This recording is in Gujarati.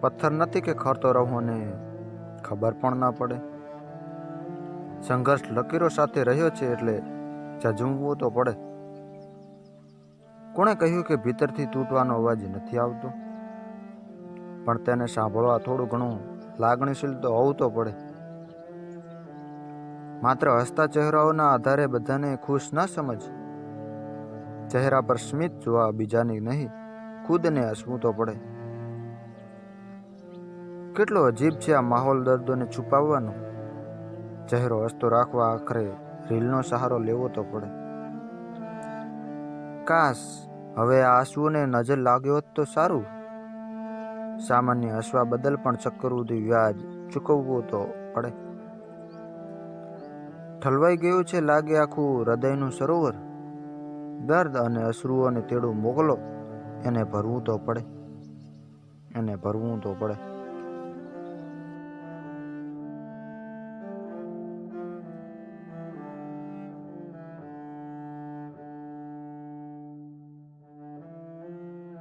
પથ્થર નથી કે ખરતો રહું અને ખબર પણ ના પડે. સંઘર્ષ લકીરો સાથે રહ્યો છે એટલે ઝઝૂમવું તો પડે. કોણે કહ્યું કે ભીતરથી તૂટવાનો અવાજ નથી આવતો? પણ તેને સાંભળવા થોડું ઘણું લાગણીશીલ તો હોવું તો પડે. માત્ર હસતા ચહેરાઓના આધારે બધાને ખુશ ન સમજ. ચહેરા પર સ્મિત જોવા બીજાની નહીં, ખુદને હસવું તો પડે. કેટલો અજીબ છે આ માહોલ દર્દોને છુપાવવાનો? ચહેરો હસતો રાખવા આખરે રીલનો સહારો લેવો તો પડે. કાશ હવે આ આંસુઓને નજર લાગ્યો હોત તો સારું. સામાન્ય હસવા બદલ પણ ચક્કરવૃદ્ધિ વ્યાજ ચૂકવવું તો પડે. ઠલવાઈ ગયું છે લાગે આખું હૃદયનું સરોવર. દર્દ અને અશ્રુઓને તેડું મોકલો. એને ભરવું તો પડે. એને ભરવું તો પડે.